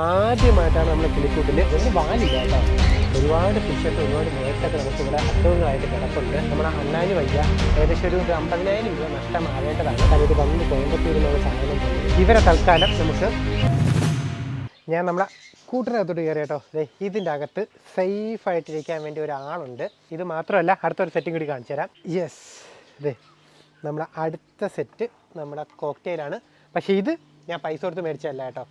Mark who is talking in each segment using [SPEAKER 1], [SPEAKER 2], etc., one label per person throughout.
[SPEAKER 1] ആദ്യമായിട്ടാണ് നമ്മൾ കിളിക്കൂട്ടിൽ ഒന്ന് വാലില്ല കേട്ടോ. ഒരുപാട് ഫിഷൊക്കെ ഒരുപാട് നേരത്തൊക്കെ നമുക്ക് ഇവിടെ അസുഖങ്ങളായിട്ട് കിടപ്പുണ്ട്. നമ്മുടെ അണ്ണാന് വയ്യ ഏകദേശം ഒരു അമ്പതിനായിരം രൂപ നഷ്ടമാവേണ്ടതാണ് കാരണം ഇത് വന്ന് കോയമ്പത്തൂരിൽ നിന്നുള്ള സാധനം ഇവരെ തൽക്കാലം നമുക്ക് ഞാൻ നമ്മളെ കൂട്ടിനകത്തോട്ട് കയറി കേട്ടോ. ദേ ഇതിന്റെ അകത്ത് സേഫായിട്ടിരിക്കാൻ വേണ്ടി ഒരാളുണ്ട്. ഇത് മാത്രമല്ല അടുത്തൊരു സെറ്റും കൂടി കാണിച്ചു തരാം. യെസ് ദേ നമ്മുടെ അടുത്ത സെറ്റ് നമ്മുടെ കോക്ടെയിലാണ് പക്ഷേ ഇത് ഞാൻ പൈസ കൊടുത്ത് മേടിച്ചതല്ല കേട്ടോ.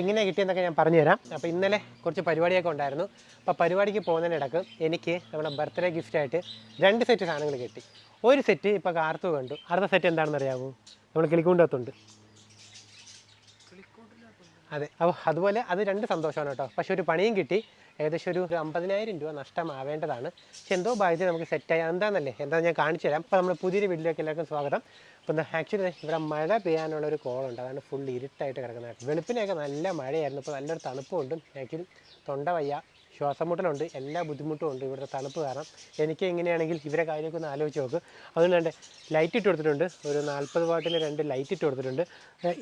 [SPEAKER 1] എങ്ങനെയാണ് കിട്ടിയെന്നൊക്കെ ഞാൻ പറഞ്ഞു തരാം അപ്പോൾ ഇന്നലെ കുറച്ച് പരിപാടിയൊക്കെ ഉണ്ടായിരുന്നു. അപ്പോൾ പരിപാടിക്ക് പോകുന്നതിനിടക്ക് എനിക്ക് നമ്മുടെ ബർത്ത്ഡേ ഗിഫ്റ്റായിട്ട് രണ്ട് സെറ്റ് സാധനങ്ങൾ കിട്ടി. ഒരു സെറ്റ് ഇപ്പോൾ കാർത്തു കണ്ടു. അടുത്ത സെറ്റ് എന്താണെന്ന് അറിയാമോ നമ്മൾ കിളിക്കൂണ്ടത്തുണ്ട് അതെ. അപ്പോൾ അതുപോലെ അത് രണ്ട് സന്തോഷമാണ് കേട്ടോ. പക്ഷെ ഒരു പണിയും കിട്ടി. ഏകദേശം ഒരു അമ്പതിനായിരം രൂപ നഷ്ടമാവേണ്ടതാണ്. പക്ഷെ എന്തോ ബാധ്യത നമുക്ക് സെറ്റായി എന്താണെന്നല്ലേ എന്താ ഞാൻ കാണിച്ചു തരാം അപ്പോൾ നമ്മൾ പുതിയൊരു വീട്ടിലേക്ക് എല്ലാവർക്കും സ്വാഗതം. അപ്പോൾ ആക്ച്വലി ഇവിടെ മഴ പെയ്യാനുള്ള ഒരു കോളുണ്ട്. അതാണ് ഫുൾ ഇരുട്ടായിട്ട് കിടക്കുന്നത്. വെളുപ്പിനെയൊക്കെ നല്ല മഴയായിരുന്നു. ഇപ്പോൾ നല്ലൊരു തണുപ്പുണ്ട്. ആക്ച്വലി തൊണ്ട വയ്യ. ശ്വാസം മുട്ടലുണ്ട് എല്ലാ ബുദ്ധിമുട്ടും ഉണ്ട് ഇവിടുത്തെ തണുപ്പ് കാരണം. എനിക്ക് എങ്ങനെയാണെങ്കിൽ ഇവരെ കാര്യമൊക്കെ ഒന്ന് ആലോചിച്ച് നോക്ക്. അതുകൊണ്ട് ലൈറ്റ് ഇട്ട് കൊടുത്തിട്ടുണ്ട്. ഒരു നാൽപ്പത് വാട്ടിന് രണ്ട് ലൈറ്റ് ഇട്ട് കൊടുത്തിട്ടുണ്ട്.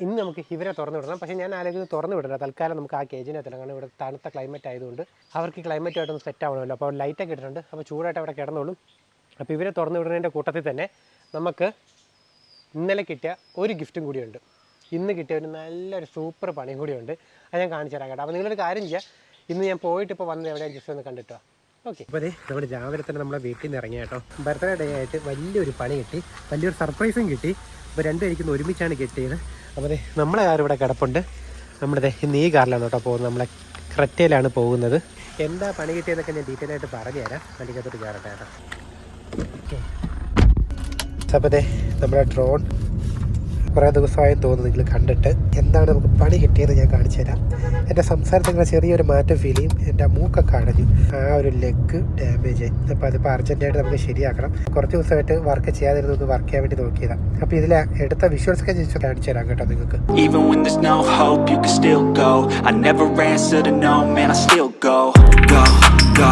[SPEAKER 1] ഇന്ന് നമുക്ക് ഇവരെ തുറന്നു വിടണം. പക്ഷേ ഞാൻ ആലോചിക്കുന്നത് തുറന്നു വിടില്ല തൽക്കാലം നമുക്ക് ആ കേജിനെ തരണം കാരണം ഇവിടെ തണുത്ത ക്ലൈമറ്റ് ആയതുകൊണ്ട് അവർക്ക് ക്ലൈമറ്റുമായിട്ടൊന്ന് സെറ്റ് ആവണമല്ലോ. അപ്പോൾ ലൈറ്റൊക്കെ ഇട്ടിട്ടുണ്ട്. അപ്പോൾ ചൂടായിട്ട് അവിടെ കിടന്നോളും. അപ്പോൾ ഇവരെ തുറന്നു വിടുന്നതിന്റെ കൂട്ടത്തിൽ തന്നെ നമുക്ക് ഇന്നലെ കിട്ടിയ ഒരു ഗിഫ്റ്റും കൂടിയുണ്ട്. ഇന്ന് കിട്ടിയ ഒരു നല്ലൊരു സൂപ്പർ പണിയും കൂടിയുണ്ട്. അത് ഞാൻ കാണിച്ചു തരാം കേട്ടോ. അപ്പോൾ നിങ്ങളൊരു കാര്യം ചെയ്യുക ഇന്ന് ഞാൻ പോയിട്ട് ഇപ്പോൾ വന്ന് എവിടെയാണ് ജസ്റ്റ് ഒന്ന് കണ്ടിട്ടോ? ഓക്കെ. അപ്പോൾ അതെ നമ്മുടെ രാവിലെ തന്നെ നമ്മളെ വീട്ടിൽ നിന്ന് ഇറങ്ങിയ കേട്ടോ. ബർത്ത്ഡേ ഡേ ആയിട്ട് വലിയൊരു പണി കിട്ടി. വലിയൊരു സർപ്രൈസും കിട്ടി. അപ്പോൾ രണ്ടുപേരിക്കുന്ന ഒരുമിച്ചാണ് കിട്ടിയത്. അപ്പോൾ അതെ നമ്മളെ കാർ ഇവിടെ കിടപ്പുണ്ട്. നമ്മുടെ ഇന്ന് ഈ കാറിലാണ് കേട്ടോ പോകുന്നത്. നമ്മളെ ക്രെറ്റയിലാണ് പോകുന്നത്. എന്താ പണി കിട്ടിയതൊക്കെ ഞാൻ ഡീറ്റെയിൽ ആയിട്ട് പറഞ്ഞുതരാം. വണ്ടിക്കകത്തോട്ട് കയറട്ടെ കേട്ടോ. ഓക്കെ. അപ്പോൾ ദേ നമ്മുടെ ഡ്രോൺ കുറേ ദിവസമായി തോന്നുന്നു നിങ്ങൾ കണ്ടിട്ട്. എന്താണ് നമുക്ക് പണി കിട്ടിയത് ഞാൻ കാണിച്ചു തരാം. എന്റെ സംസാരത്തിൽ ചെറിയൊരു മാറ്റം ഫീൽ ചെയ്യും. എന്റെ മൂക്കൊക്കെ അടഞ്ഞു. ആ ഒരു ലെഗ് ഡാമേജ് ആയി. അപ്പോൾ അതിപ്പോൾ അർജന്റായിട്ട് നമുക്ക് ശരിയാക്കണം. കുറച്ച് ദിവസമായിട്ട് വർക്ക് ചെയ്യാതിരുന്നു വർക്ക് ചെയ്യാൻ വേണ്ടി നോക്കിയതാണ് അപ്പോൾ ഇതിൽ എടുത്ത വിഷ്വൽസ് ഒക്കെ ജസ്റ്റ് കാണിച്ചു തരാം കേട്ടോ നിങ്ങൾക്ക്.
[SPEAKER 2] Go, go,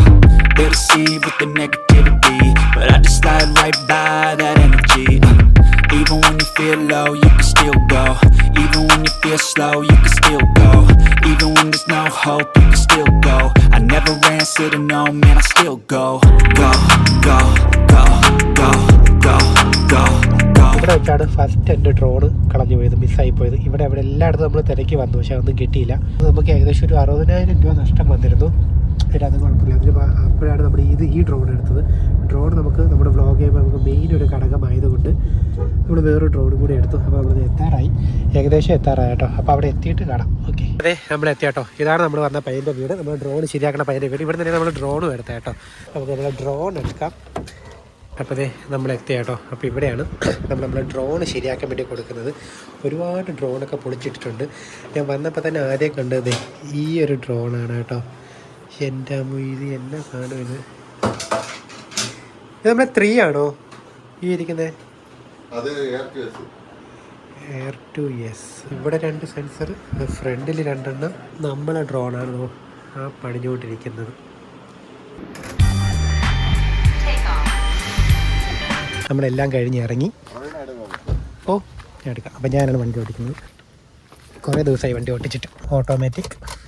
[SPEAKER 2] Uh, they deceive with the negativity, but I just slide right by that energy. Uh, even when you feel low, you can still go. Even when you feel slow, you can still go. Even when there's no hope, you can still go. I never answer to no, man, I still go. Go, go, go, go, go, go.
[SPEAKER 1] ഇവിടെ വെച്ചാണ് first എന്റെ drone കളഞ്ഞു പോയത് മിസ്സായി പോയത് ഇവിടെ ഇവിടെ എല്ലായിടത്തും നമ്മൾ തിരക്കി വന്നു പക്ഷേ അതൊന്നും കിട്ടിയില്ല നമുക്ക് ഏകദേശം ഒരു അറുപതിനായിരം രൂപ നഷ്ടം വന്നിരുന്നു പിന്നെ അത് കുഴപ്പമില്ല. അതിന് അപ്പോഴാണ് നമ്മൾ ഇത് ഈ ഡ്രോൺ എടുത്തത്. ഡ്രോൺ നമുക്ക് നമ്മുടെ വ്ളോഗ് ചെയ്യുമ്പോൾ നമുക്ക് മെയിൻ ഒരു ഘടകമായതുകൊണ്ട് നമ്മൾ വേറൊരു ഡ്രോൺ കൂടി എടുത്തു. അപ്പോൾ നമ്മൾ എത്താറായി. ഏകദേശം എത്താറായി കേട്ടോ. അപ്പോൾ അവിടെ എത്തിയിട്ട് കാണാം. ഓക്കെ അതെ നമ്മൾ എത്തിയാട്ടോ ഇതാണ് നമ്മൾ വന്ന പയ്യന്റെ വീട്. നമ്മൾ ഡ്രോൺ ശരിയാക്കണ പയ്യന്റെ വീട്. ഇവിടെ തന്നെ നമ്മൾ ഡ്രോണും എടുത്ത കേട്ടോ. നമുക്ക് നമ്മൾ ഡ്രോൺ എടുക്കാം. അപ്പോൾ അതെ നമ്മൾ എത്തി കേട്ടോ. അപ്പോൾ ഇവിടെയാണ് നമ്മൾ നമ്മൾ ഡ്രോൺ ശരിയാക്കാൻ വേണ്ടി കൊടുക്കുന്നത്. ഒരുപാട് ഡ്രോണൊക്കെ പൊളിച്ചിട്ടിട്ടുണ്ട്. ഞാൻ വന്നപ്പോൾ തന്നെ ആദ്യം കണ്ടത് ഈ ഒരു ഡ്രോണാണ് കേട്ടോ. എന്റെ ഇത് എന്നാ സാധനം ഇത്. ഇത് നമ്മുടെ ത്രീ ആണോ? ഈ ഇരിക്കുന്നത്
[SPEAKER 3] എയർ
[SPEAKER 1] ടു എസ് ഇവിടെ രണ്ട് സെൻസർ ഫ്രണ്ടിൽ രണ്ടെണ്ണം. നമ്മളെ ഡ്രോണാണ് ആ പണിഞ്ഞുകൊണ്ടിരിക്കുന്നത്. നമ്മളെല്ലാം കഴിഞ്ഞ് ഇറങ്ങി. ഓ ഞാൻ എടുക്കാം. അപ്പം ഞാനാണ് വണ്ടി ഓടിക്കുന്നത്. കുറേ ദിവസമായി വണ്ടി ഓടിച്ചിട്ട്. Automatic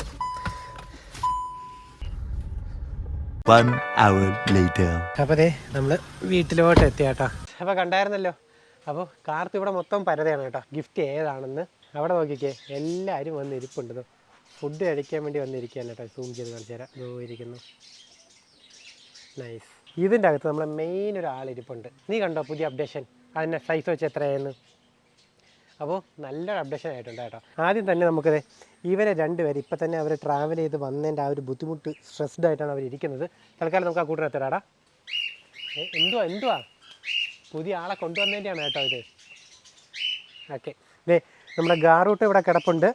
[SPEAKER 4] Hour later.
[SPEAKER 1] അപ്പോൾ അതെ നമ്മൾ വീട്ടിലോട്ട് എത്തി കേട്ടോ അപ്പോൾ കണ്ടായിരുന്നല്ലോ. അപ്പോൾ കാർത്ത് ഇവിടെ മൊത്തം പരതയാണ് കേട്ടോ. ഗിഫ്റ്റ് ഏതാണെന്ന്. അവിടെ നോക്കിക്കേ എല്ലാവരും വന്ന് ഇരിപ്പുണ്ട് ഫുഡ് കഴിക്കാൻ വേണ്ടി വന്നിരിക്കുകയാണ് കേട്ടോ. സൂം ചെയ്ത് കാണിച്ചു തരാം. ഇരിക്കുന്നു. നൈസ് ഇതിന്റെ അകത്ത് നമ്മളെ മെയിൻ ഒരാൾ ഇരിപ്പുണ്ട് നീ കണ്ടോ പുതിയ അപ്ഡേഷൻ അതിന്റെ സൈസ് വെച്ച് എത്രയായിരുന്നു അപ്പോൾ നല്ലൊരു അപ്ഡേഷൻ ആയിട്ടുണ്ട് കേട്ടോ. ആദ്യം തന്നെ നമുക്കത് ഇവരെ രണ്ടുപേരും ഇപ്പം തന്നെ അവർ ട്രാവൽ ചെയ്ത് വന്നതിന്റെ ആ ഒരു ബുദ്ധിമുട്ട് സ്ട്രെസ്ഡ് ആയിട്ടാണ് അവർ ഇരിക്കുന്നത്. തൽക്കാലം നമുക്ക് ആ കൂട്ടിനെത്തരാടാ എന്തുവാ എന്തുവാ? പുതിയ ആളെ കൊണ്ടുവന്നതിന്റെയാണ് കേട്ടോ ഇത്. ഓക്കെ. ദേ നമ്മുടെ ഗാറൂട്ട് ഇവിടെ കിടപ്പുണ്ട്.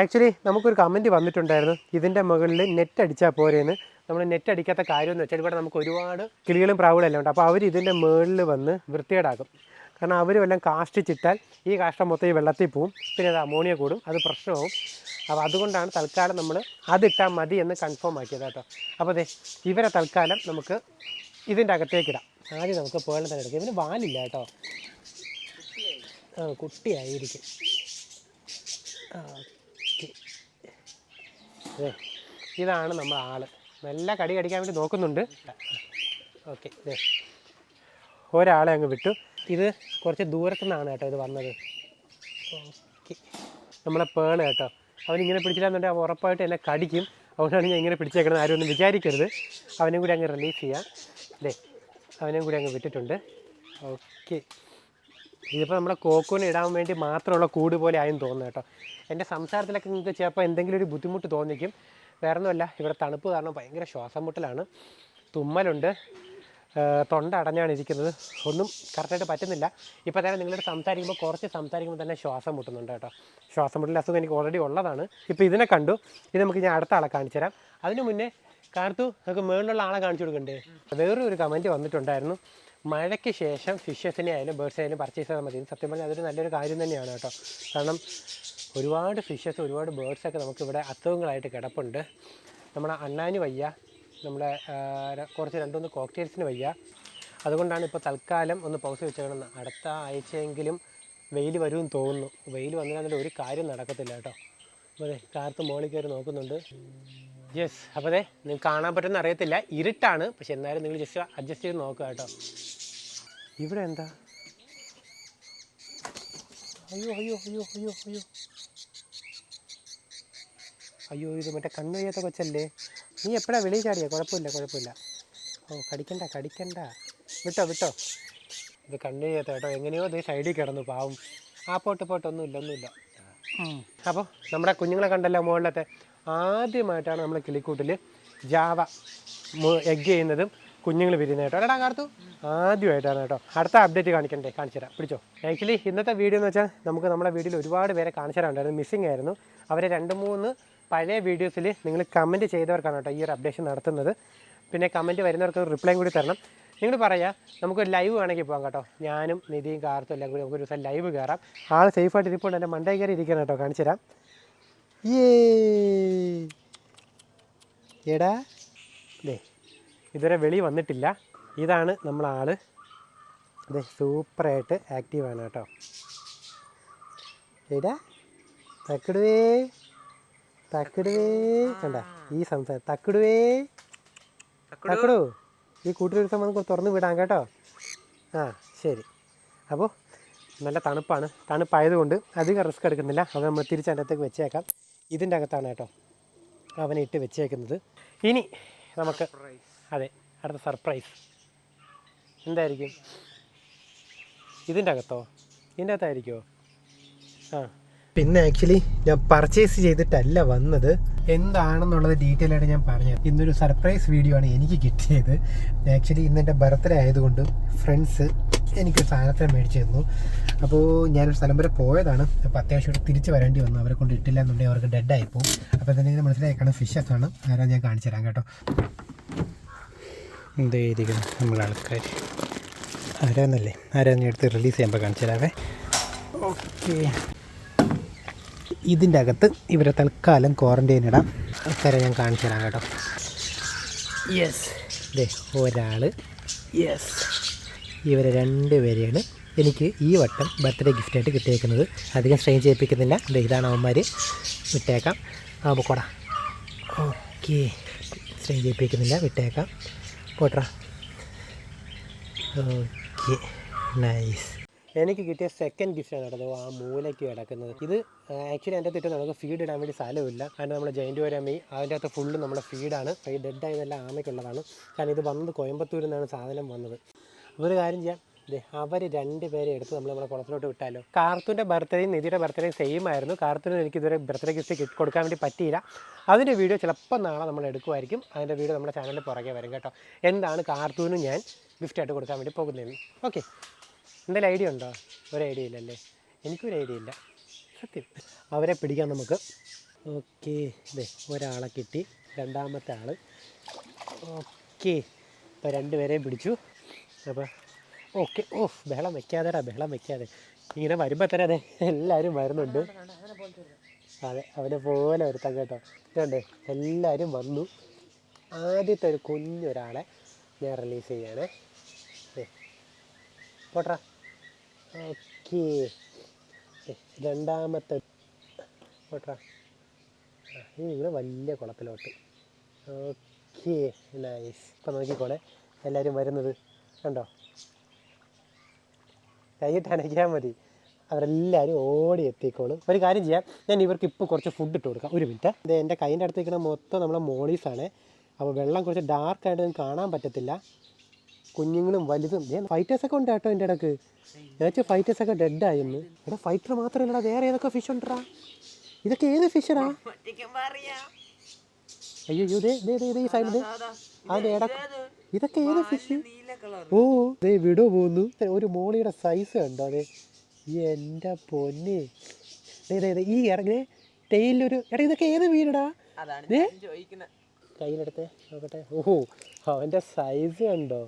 [SPEAKER 1] ആക്ച്വലി നമുക്കൊരു കമന്റ് വന്നിട്ടുണ്ടായിരുന്നു. ഇതിന്റെ മുകളിൽ നെറ്റ് അടിച്ചാൽ പോരെയെന്ന് നമ്മൾ നെറ്റ് അടിക്കാത്ത കാര്യം എന്ന് വെച്ചാൽ ഇവിടെ നമുക്ക് ഒരുപാട് കിളികളും പ്രാവുകളും എല്ലാം ഉണ്ട്. അപ്പോൾ അവർ ഇതിന്റെ മുകളിൽ വന്ന് വൃത്തികേടാക്കും. കാരണം അവർ വല്ലതും കാഷ്ടിച്ചിട്ടാൽ ഈ കാഷ്ടം മൊത്തം ഈ വെള്ളത്തിൽ പോവും. പിന്നെ അത് അമോണിയ കൂടും. അത് പ്രശ്നമാവും. അപ്പോൾ അതുകൊണ്ടാണ് തൽക്കാലം നമ്മൾ അതിട്ടാൽ മതി എന്ന് കൺഫേം ആക്കിയത് കേട്ടോ. അപ്പോൾ അതെ ഇവരെ തൽക്കാലം നമുക്ക് ഇതിന്റെ അകത്തേക്ക് ഇടാം. ആദ്യം നമുക്ക് പേളിനെ തന്നെ എടുക്കാം. ഇതിന് വാലില്ല കേട്ടോ. ആ കുട്ടിയായിരിക്കും. അതെ ഇതാണ് നമ്മൾ ആൾ. നല്ല കടി കടിക്കാൻ വേണ്ടി നോക്കുന്നുണ്ട്. ഓക്കെ ഒരാളെ അങ്ങ് വിട്ടു. ഇത് കുറച്ച് ദൂരത്തു നിന്നാണ് കേട്ടോ ഇത് വന്നത്. ഓക്കെ. നമ്മളെ പേണ കേട്ടോ. അവനിങ്ങനെ പിടിച്ചില്ലാന്നുണ്ടെങ്കിൽ അവൻ ഉറപ്പായിട്ട് എന്നെ കടിക്കും. അവനാണ് ഞാൻ ഇങ്ങനെ പിടിച്ചേക്കുന്നത് ആരും ഒന്നും വിചാരിക്കരുത്. അവനെയും കൂടി അങ്ങ് റിലീസ് ചെയ്യാം. അല്ലേ അവനെയും കൂടി അങ്ങ് വിട്ടിട്ടുണ്ട്. ഓക്കെ. ഇതിപ്പോൾ നമ്മുടെ കോക്കോന് ഇടാൻ വേണ്ടി മാത്രമുള്ള കൂട് പോലെ ആയെന്ന് തോന്നുന്നു കേട്ടോ. എന്റെ സംസാരത്തിലൊക്കെ നിങ്ങൾക്ക് ചിലപ്പോൾ എന്തെങ്കിലും ഒരു ബുദ്ധിമുട്ട് തോന്നിക്കും. വേറെ ഒന്നുമല്ല ഇവിടെ തണുപ്പ് കാരണം ഭയങ്കര ശ്വാസം മുട്ടലാണ്. തുമ്മലുണ്ട്. തൊണ്ട അടഞ്ഞാണ് ഇരിക്കുന്നത്. ഒന്നും കറക്റ്റായിട്ട് പറ്റുന്നില്ല. ഇപ്പോൾ തന്നെ നിങ്ങളോട് സംസാരിക്കുമ്പോൾ കുറച്ച് സംസാരിക്കുമ്പോൾ തന്നെ ശ്വാസം മുട്ടുന്നുണ്ട് കേട്ടോ. ശ്വാസം മുട്ടൽ അസുഖം എനിക്ക് ഓൾറെഡി ഉള്ളതാണ്. ഇപ്പോൾ ഇതിനെ കണ്ടു. ഇത് നമുക്ക് ഞാൻ അടുത്ത ആളെ കാണിച്ചു തരാം. അതിനു മുന്നേ കാർത്തു നമുക്ക് മേളിലുള്ള ആളെ കാണിച്ചു കൊടുക്കണ്ടേ? വേറെ ഒരു കമന്റ് വന്നിട്ടുണ്ടായിരുന്നു. മഴയ്ക്ക് ശേഷം ഫിഷസിനെ ആയാലും ബേർഡ്സ് ആയാലും പർച്ചേസ് ചെയ്താൽ മതി. സത്യം പറഞ്ഞാൽ അതൊരു നല്ലൊരു കാര്യം തന്നെയാണ് കേട്ടോ. കാരണം ഒരുപാട് ഫിഷസ് ഒരുപാട് ബേർഡ്സൊക്കെ നമുക്കിവിടെ അസുഖങ്ങളായിട്ട് കിടപ്പുണ്ട്. നമ്മുടെ അണ്ണാന് വയ്യ. നമ്മുടെ കുറച്ച് രണ്ടുമൂന്ന് കോക്ടെയിൽസിന് വയ്യ. അതുകൊണ്ടാണ് ഇപ്പോൾ തൽക്കാലം ഒന്ന് പൗസ് വെച്ചേക്കണം അടുത്ത ആഴ്ചയെങ്കിലും വെയിൽ വരുമെന്ന് തോന്നുന്നു. വെയിൽ വന്നില്ലാന്നിട്ട് ഒരു കാര്യം നടക്കത്തില്ല കേട്ടോ. അപ്പോൾ അതെ കാർത്ത് മോളിൽ കയറി നോക്കുന്നുണ്ട്. യെസ് അപ്പോൾ അതെ നിങ്ങൾക്ക് കാണാൻ പറ്റുമെന്ന് അറിയത്തില്ല. ഇരുട്ടാണ് പക്ഷെ എന്നാലും നിങ്ങൾ ജസ്റ്റ് അഡ്ജസ്റ്റ് ചെയ്ത് നോക്കുക കേട്ടോ. ഇവിടെ എന്താ? അയ്യോ അയ്യോ അയ്യോ അയ്യോ അയ്യോ. അയ്യോ ഇത് മറ്റേ കണ്ണു കൊച്ചല്ലേ? നീ എപ്പോഴാ വെളിയിൽ ചാടിയാ? കുഴപ്പമില്ല കുഴപ്പമില്ല. ഓ കടിക്കണ്ട കടിക്കണ്ട. വിട്ടോ വിട്ടോ. ഇത് കണ്ണു ചെയ്യാത്ത കേട്ടോ. എങ്ങനെയോ ഇത് സൈഡിൽ കിടന്നു പാവും. ആ പോട്ട് പോട്ട്. ഒന്നുമില്ല ഒന്നുമില്ല. അപ്പോൾ നമ്മുടെ കുഞ്ഞുങ്ങളെ കണ്ടല്ലോ മുകളിലത്തെ ആദ്യമായിട്ടാണ് നമ്മൾ കിളിക്കൂട്ടിൽ ജാവ എഗ് ചെയ്യുന്നതും കുഞ്ഞുങ്ങൾ വിരിയുന്നത് കേട്ടോ. എടാ കാർത്തു. ആദ്യമായിട്ടാണ് കേട്ടോ. അടുത്ത അപ്ഡേറ്റ് കാണിക്കണ്ടേ? കാണിച്ചു തരാം. പിടിച്ചോ. ആക്ച്വലി ഇന്നത്തെ വീഡിയോ എന്ന് വെച്ചാൽ നമുക്ക് നമ്മുടെ വീഡിയോയിൽ ഒരുപാട് പേരെ കാണിച്ചു തരാനുണ്ടായിരുന്നു. മിസ്സിംഗ് ആയിരുന്നു. അവരെ രണ്ട് മൂന്ന് പഴയ വീഡിയോസിൽ നിങ്ങൾ കമന്റ് ചെയ്തവർക്കാണ് കേട്ടോ ഈ ഒരു അപ്ഡേഷൻ നടത്തുന്നത്. പിന്നെ കമന്റ് വരുന്നവർക്ക് റിപ്ലൈയും കൂടി തരണം. നിങ്ങൾ പറയാ നമുക്ക് ലൈവ് വേണമെങ്കിൽ പോകാം കേട്ടോ. ഞാനും നിധിയും കാർത്തും എല്ലാം കൂടി നമുക്ക് ഒരു ദിവസം ലൈവ് കയറാം ആൾ സേഫായിട്ട് ഇരിപ്പുണ്ട്. എന്റെ മണ്ടേ കയറി ഇരിക്കണം കേട്ടോ. കാണിച്ചു തരാം. ഏ എടാ. ദേ ഇതുവരെ വെളി വന്നിട്ടില്ല. ഇതാണ് നമ്മളാൾ അതെ സൂപ്പറായിട്ട് ആക്റ്റീവാണ് കേട്ടോ. ഏടാ തക്കിടുവേ. തക്കിടുവേ. കണ്ട ഈ സംസാരം തക്കിടുവേ. തക്കടു. ഈ കൂട്ടിലൊരു സമയം നമുക്ക് തുറന്ന് വിടാം കേട്ടോ. ആ ശരി. അപ്പോൾ നല്ല തണുപ്പാണ്. തണുപ്പായതുകൊണ്ട് അധികം റിസ്ക് എടുക്കുന്നില്ല. അത് നമ്മൾ തിരിച്ച് അതിന്റെ അകത്തേക്ക് വെച്ചേക്കാം. ഇതിന്റെ അകത്താണ് കേട്ടോ അവനെ ഇട്ട് വെച്ചേക്കുന്നത്. ഇനി നമുക്ക് അതെ അടുത്ത സർപ്രൈസ് എന്തായിരിക്കും? ഇതിന്റെ അകത്തോ? ഇതിന്റെ അകത്തായിരിക്കുമോ ആ. പിന്നെ ആക്ച്വലി ഞാൻ പർച്ചേസ് ചെയ്തിട്ടല്ല വന്നത്. എന്താണെന്നുള്ളത് ഡീറ്റെയിൽ ആയിട്ട് ഞാൻ പറഞ്ഞു ഇന്നൊരു സർപ്രൈസ് വീഡിയോ ആണ് എനിക്ക് കിട്ടിയത്. ആക്ച്വലി ഇന്ന് എന്റെ ബർത്ത്ഡേ ആയതുകൊണ്ട് ഫ്രണ്ട്സ് എനിക്ക് സാധനത്തിന് മേടിച്ചു തന്നു. അപ്പോൾ ഞാനൊരു സ്ഥലം വരെ പോയതാണ്. അപ്പോൾ അത്യാവശ്യം ഇവിടെ തിരിച്ച് വരേണ്ടി വന്നു. അവരെ കൊണ്ട് ഇട്ടില്ല എന്നുണ്ടെങ്കിൽ അവർക്ക് ഡെഡ് ആയിപ്പോവും അപ്പോൾ തന്നെ മനസ്സിലാക്കണം? ഫിഷസ് ആണ്. ആരാ ഞാൻ കാണിച്ചു തരാം കേട്ടോ. എന്തായിരിക്കും നമ്മൾ ആൾക്കാർ ആരാന്നല്ലേ? ആരാന്ന് എടുത്ത് റിലീസ് ചെയ്യുമ്പോൾ കാണിച്ചു തരാവേ? ഓക്കെ ഇതിന്റെ അകത്ത് ഇവരെ തൽക്കാലം ക്വാറന്റൈൻ ഇടാം. ആൾക്കാരെ ഞാൻ കാണിച്ചു തരാം കേട്ടോ. യെസ് ദേ ഒരാൾ യെസ് ഇവരെ രണ്ട് പേരെയാണ് എനിക്ക് ഈ വട്ടം ബർത്ത്ഡേ ഗിഫ്റ്റായിട്ട് കിട്ടിയേക്കുന്നത്. അധികം സ്ട്രെയിൻ ചെയ്യിപ്പിക്കുന്നില്ല. ദേ ഇതാണ് അവന്മാർ വിട്ടേക്കാം. ആ പൊക്കോടാ ഓക്കെ സ്ട്രെയിൻ ചെയ്യിപ്പിക്കുന്നില്ല. വിട്ടേക്കാം. പോട്ടാ ഓക്കെ നൈസ് എനിക്ക് കിട്ടിയ സെക്കൻഡ് ഗിഫ്റ്റാണ് കേട്ടത് ആ മൂലയ്ക്ക് കിടക്കുന്നത്. ഇത് ആക്ച്വലി എന്റെ തെറ്റ് നമുക്ക് ഫീഡ് ഇടാൻ വേണ്ടി സ്ഥലമില്ല. കാരണം നമ്മുടെ ജയിന്റ് വരാമി അതിന്റെ അകത്ത് ഫുള്ള് നമ്മുടെ ഫീഡാണ് ഈ ഡെഡ് ആയതെല്ലാം ആമയ്ക്കുള്ളതാണ് കാരണം ഇത് വന്നത് കോയമ്പത്തൂരിൽ നിന്നാണ് സാധനം വന്നത്. ഒരു കാര്യം ചെയ്യാം. അവർ രണ്ടുപേരെ എടുത്ത് നമ്മൾ നമ്മളെ കുളത്തിലോട്ട് വിട്ടാലോ. കാർത്തൂന്റെ ബർത്ത്ഡേയും നിധിയുടെ ബർത്ത്ഡേയും സെയിം ആയിരുന്നു. കാർത്തൂന് എനിക്ക് ഇതുവരെ ബർത്ത്ഡേ ഗിഫ്റ്റ് കിട്ട് കൊടുക്കാൻ വേണ്ടി പറ്റിയില്ല. അതിന്റെ വീഡിയോ ചിലപ്പോൾ നാളെ നമ്മൾ എടുക്കുമായിരിക്കും. അതിന്റെ വീഡിയോ നമ്മുടെ ചാനലിൽ പുറകെ വരും കേട്ടോ. എന്താണ് കാർത്തൂനും ഞാൻ ഗിഫ്റ്റായിട്ട് കൊടുക്കാൻ വേണ്ടി പോകുന്നതെന്ന്. ഓക്കെ എന്തെങ്കിലും ഐഡിയ ഉണ്ടോ? ഒരു ഐഡിയ ഇല്ലല്ലേ? എനിക്കൊരു ഐഡിയ ഇല്ല. സത്യം. അവരെ പിടിക്കാം നമുക്ക്. ഓക്കെ. ഇതേ ഒരാളെ കിട്ടി. രണ്ടാമത്തെ ആൾ ഓക്കെ. ഇപ്പോൾ രണ്ടുപേരെയും പിടിച്ചു. അപ്പോൾ ഓക്കെ. ഓ ബഹളം വെക്കാതെടാ ബഹളം വെക്കാതെ. ഇങ്ങനെ വരുമ്പോൾ തന്നെ അതെ എല്ലാവരും വരുന്നുണ്ട്. അതെ അവനെ പോലെ ഒരുത്തം കേട്ടോ. ഇതുണ്ട് എല്ലാവരും വന്നു. ആദ്യത്തെ ഒരു കുഞ്ഞൊരാളെ ഞാൻ റിലീസ് ചെയ്യാണ്. പോട്രാ. ഓക്കെ. രണ്ടാമത്തെ ഓട്ടാ ഇനി നിങ്ങൾ വലിയ കുളത്തിലോട്ട്. ഓക്കെ നൈസ് ഇപ്പം നോക്കിക്കോളെ. എല്ലാവരും വരുന്നത്. കണ്ടോ? കൈയിട്ട് അണയ്ക്കാൻ മതി. അവരെല്ലാവരും ഓടി എത്തിക്കോളും. ഒരു കാര്യം ചെയ്യാം. ഞാൻ ഇവർക്ക് ഇപ്പോൾ കുറച്ച് ഫുഡ് ഇട്ട് കൊടുക്കാം. ഒരു മിനിറ്റ് ഇത് എന്റെ കൈന്റെ അടുത്ത് നിൽക്കുന്ന മൊത്തം നമ്മളെ മോളീസാണ്. അപ്പോൾ വെള്ളം കുറച്ച് ഡാർക്കായിട്ട് കാണാൻ പറ്റത്തില്ല. കുഞ്ഞുങ്ങളും വലുതും. ഫൈറ്റേഴ്സൊക്കെ ഉണ്ട് കേട്ടോ എന്റെ ഇടയ്ക്ക്. ഒക്കെ ഡെഡ് ഡെഡായിരുന്നു എടാ ഫൈറ്റർ മാത്രമല്ലടാ വേറെ ഏതൊക്കെ ഫിഷ് ഉണ്ടടാ? ഇതൊക്കെ ഏത് ഫിഷറാ അയ്യോ ഈ സൈഡിൽ അതിന്റെ ഇതൊക്കെ ഏത് ഫിഷ് ഓ ദേ വിടോ പോന്നു. ഒരു മോളിയുടെ സൈസ് കണ്ടോ അതെ എന്റെ പൊന്നെ. ഈ ഇറങ്ങി ടെയിലൊരു എടാ ഇതൊക്കെ ഏത് മീനടാ കയ്യിലെടുത്തേ കയ്യിലെടുത്ത് നോക്കട്ടെ. ഓഹോ അവന്റെ സൈസ് കണ്ടോ?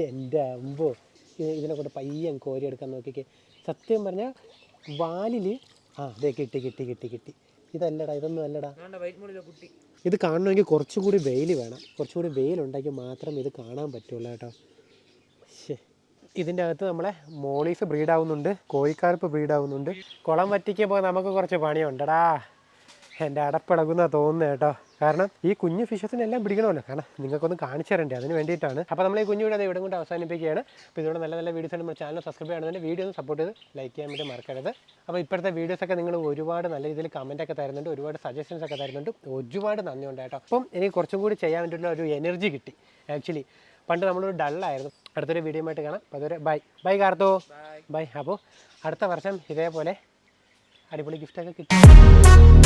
[SPEAKER 1] എന്റെ അമ്പോ. ഇത് ഇതിനെ കൊണ്ട് പയ്യൻ കോരിയെടുക്കാൻ നോക്കിക്കേ. സത്യം പറഞ്ഞാൽ വാലിൽ ആ അതെ കിട്ടി കിട്ടി കിട്ടി കിട്ടി. ഇതല്ലടാ ഇതൊന്നും അല്ലടാ. ഇത് കാണണമെങ്കിൽ കുറച്ചും കൂടി വെയിൽ വേണം. കുറച്ചും കൂടി വെയിലുണ്ടെങ്കിൽ മാത്രം ഇത് കാണാൻ പറ്റുള്ളൂ കേട്ടോ. ഇതിന്റെ അകത്ത് നമ്മളെ മോളീസ് ബ്രീഡാവുന്നുണ്ട് കോഴിക്കാർപ്പ് ബ്രീഡാവുന്നുണ്ട്. കുളം വറ്റിക്കുമ്പോൾ നമുക്ക് കുറച്ച് പണിയുണ്ടടാ. എന്റെ അടപ്പിളകുന്ന തോന്നുന്നത് കേട്ടോ. കാരണം ഈ കുഞ്ഞു ഫിഷസിനെല്ലാം പിടിക്കണമല്ലോ. കാരണം നിങ്ങൾക്കൊന്ന് കാണിച്ചു തരണ്ടേ? അതിന് വേണ്ടിയിട്ടാണ്. അപ്പോൾ നമ്മൾ ഈ കുഞ്ഞു വീഡിയോ ഇവിടെ കൊണ്ട് അവസാനിപ്പിക്കുകയാണ്. അപ്പോൾ ഇതിലൂടെ നല്ല നല്ല വീഡിയോസ് നമ്മുടെ ചാനൽ സബ്സ്ക്രൈബ് ചെയ്യണമെന്ന് വീഡിയോ ഒന്ന് സപ്പോർട്ട് ചെയ്ത് ലൈക്ക് ചെയ്യാൻ വേണ്ടി മറക്കരുത്. അപ്പോൾ ഇപ്പോഴത്തെ വീഡിയോസൊക്കെ നിങ്ങൾ ഒരുപാട് നല്ല രീതിയിൽ കമന്റൊക്കെ തരുന്നുണ്ട്. ഒരുപാട് സജഷൻസ് ഒക്കെ തരുന്നുണ്ട്. ഒരുപാട് നന്ദിയുണ്ട് കേട്ടോ. അപ്പം എനിക്ക് കുറച്ചും കൂടി ചെയ്യാൻ വേണ്ടിയിട്ടുള്ള ഒരു എനർജി കിട്ടി. ആക്ച്വലി പണ്ട് നമ്മളൊരു ഡള്ളായിരുന്നു അടുത്തൊരു വീഡിയോ ആയിട്ട് കാണാം. അപ്പോൾ അതൊരു ബൈ ബൈ കാർത്തോ. ബൈ അപ്പോൾ അടുത്ത വർഷം ഇതേപോലെ അടിപൊളി ഗിഫ്റ്റൊക്കെ കിട്ടും.